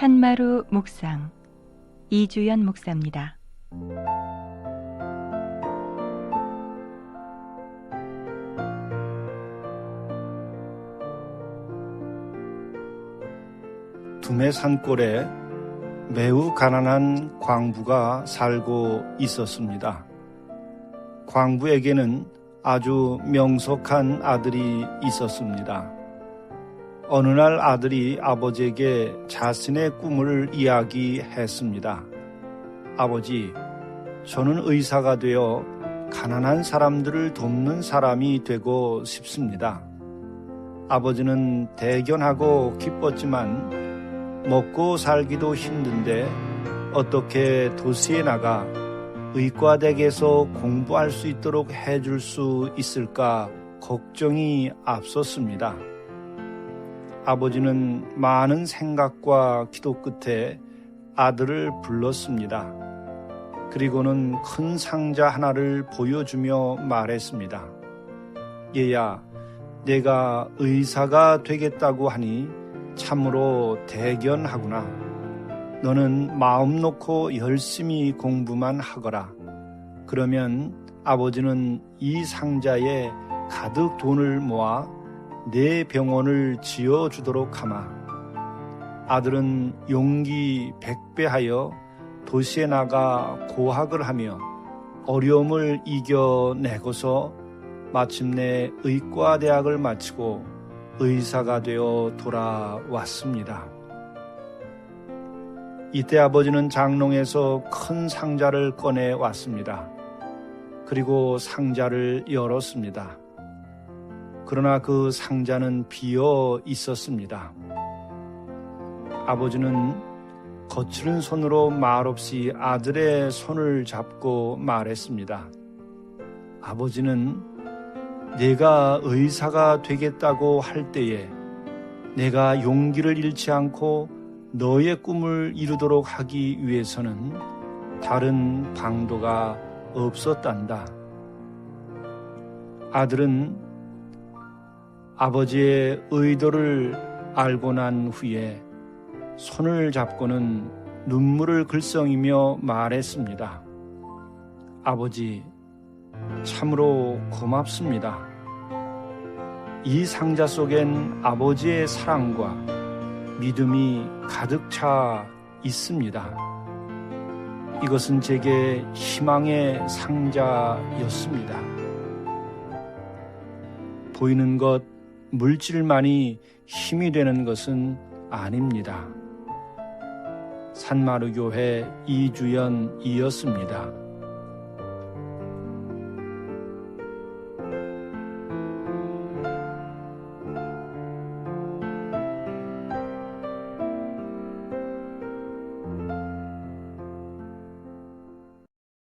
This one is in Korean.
산마루 묵상 이주연 목사입니다. 두메 산골에 매우 가난한 광부가 살고 있었습니다. 광부에게는 아주 명석한 아들이 있었습니다. 어느 날 아들이 아버지에게 자신의 꿈을 이야기했습니다. 아버지, 저는 의사가 되어 가난한 사람들을 돕는 사람이 되고 싶습니다. 아버지는 대견하고 기뻤지만 먹고 살기도 힘든데 어떻게 도시에 나가 의과대학에서 공부할 수 있도록 해줄 수 있을까 걱정이 앞섰습니다. 아버지는 많은 생각과 기도 끝에 아들을 불렀습니다. 그리고는 큰 상자 하나를 보여주며 말했습니다. 얘야, 내가 의사가 되겠다고 하니 참으로 대견하구나. 너는 마음 놓고 열심히 공부만 하거라. 그러면 아버지는 이 상자에 가득 돈을 모아 내 병원을 지어 주도록 하마. 아들은 용기 백배하여 도시에 나가 고학을 하며 어려움을 이겨내고서 마침내 의과대학을 마치고 의사가 되어 돌아왔습니다. 이때 아버지는 장롱에서 큰 상자를 꺼내 왔습니다. 그리고 상자를 열었습니다. 그러나 그 상자는 비어 있었습니다. 아버지는 거칠은 손으로 말없이 아들의 손을 잡고 말했습니다. 아버지는 내가 의사가 되겠다고 할 때에 내가 용기를 잃지 않고 너의 꿈을 이루도록 하기 위해서는 다른 방도가 없었단다. 아들은 아버지의 의도를 알고 난 후에 손을 잡고는 눈물을 글썽이며 말했습니다. 아버지, 참으로 고맙습니다. 이 상자 속엔 아버지의 사랑과 믿음이 가득 차 있습니다. 이것은 제게 희망의 상자였습니다. 보이는 것, 물질만이 힘이 되는 것은 아닙니다. 산마루 교회 이주연이었습니다.